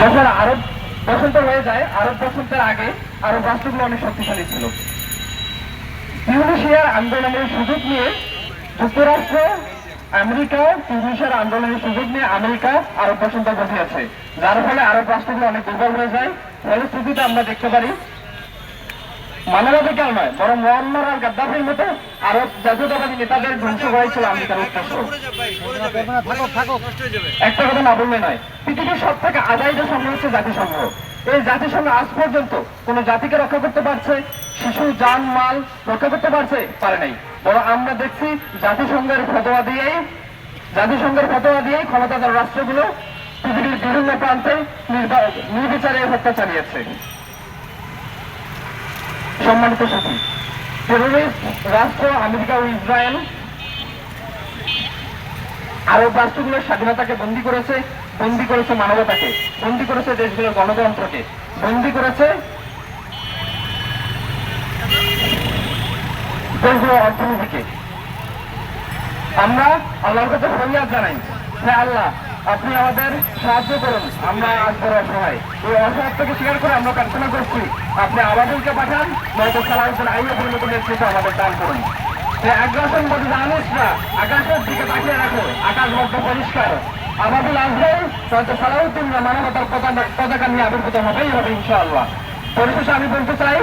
যখন আরব বসন্ত হয়ে যায়, আরব বসন্তের আগে আরব রাষ্ট্রগুলো অনেক শক্তিশালী ছিল। টিউনিশিয়ার আন্দোলনের সুযোগ নিয়ে যুক্তরাষ্ট্র, আমেরিকা টিউনিশিয়ার আন্দোলনের সুযোগ নিয়ে আমেরিকা আরব বসন্ত আছে যার ফলে আরব রাষ্ট্রগুলো অনেক দুর্বল হয়ে যায়। ফলশ্রুতিতে আমরা দেখতে পারি মানবাধিকার নয় বরং আর গাদ্দাফির মতো আরব জাতীয়তাবাদী নেতাদের ধ্বংস করেছিল আমেরিকার উদ্দেশ্য একটা কথা না বললে নয় পৃথিবীর সব থেকে আদায়িত সংঘ হচ্ছে জাতিসংঘ। এই জাতিসংঘ আজ পর্যন্ত কোন জাতিকে রক্ষা করতে পারছে শিশু যান মাল রক্ষা করতে পারছে পারে নাই। বরং আমরা দেখছি জাতিসংঘের ফতোয়া দিয়েই জাতিসংঘের ফতোয়া দিয়েই ক্ষমতাধর রাষ্ট্রগুলো পৃথিবীর বিভিন্ন প্রান্তে নির্বা- নির্বিচারে হত্যা চালিয়েছে। সম্মানিত টেরোরিস্ট রাষ্ট্র আমেরিকা ও ইসরায়েল আরব রাষ্ট্রগুলোর স্বাধীনতাকে বন্দী করেছে বন্দী করেছে মানবতাকে, বন্দী করেছে দেশগুলোর গণতন্ত্রকে, বন্দী করেছে দেশগুলোর অর্থনীতিকে। আমরা আল্লাহর কাছে ফরিয়াদ জানাই যে আল্লাহ আপনি আমাদের সাহায্য করুন। আমরা আজ বড় অসহায়। এই অসহায়ত্বকে স্বীকার করে আমরা প্রার্থনা করছি, আপনি আবাদুলকে পাঠান, নয়তো সালাউদ্দিন আইয়ুবের মতো নেতৃত্ব আমাদের দান করুন। এই আগ্রাসন বলি জানুসরা আকাশের দিকে তাকিয়ে রাখো, আকাশ মধ্য পরিষ্কার। আবাদুল আসবেই নয়তো সালাউদ্দিন মানবতার পতাকা নিয়ে আবির্ভূত হবেই হবে ইনশাআল্লাহ। পরিশেষে আমি বলতে চাই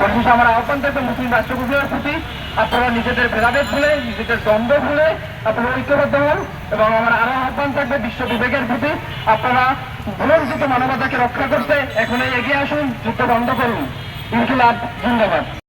পরিশেষে আমার আহ্বান থাকবে মুসলিম রাষ্ট্রগুলোর প্রতি আপনারা নিজেদের ভেদাভেদ ভুলে, নিজেদের দ্বন্দ্ব ভুলে আপনারা ঐক্যবদ্ধ হন এবং আমার আরও আহ্বান থাকবে বিশ্ব বিবেকের প্রতি। আপনারা ভুলর্জিত মানবতাকে রক্ষা করতে এখনই এগিয়ে আসুন, যুদ্ধ বন্ধ করুন। ইনকিলাব, জিন্দাবাদ।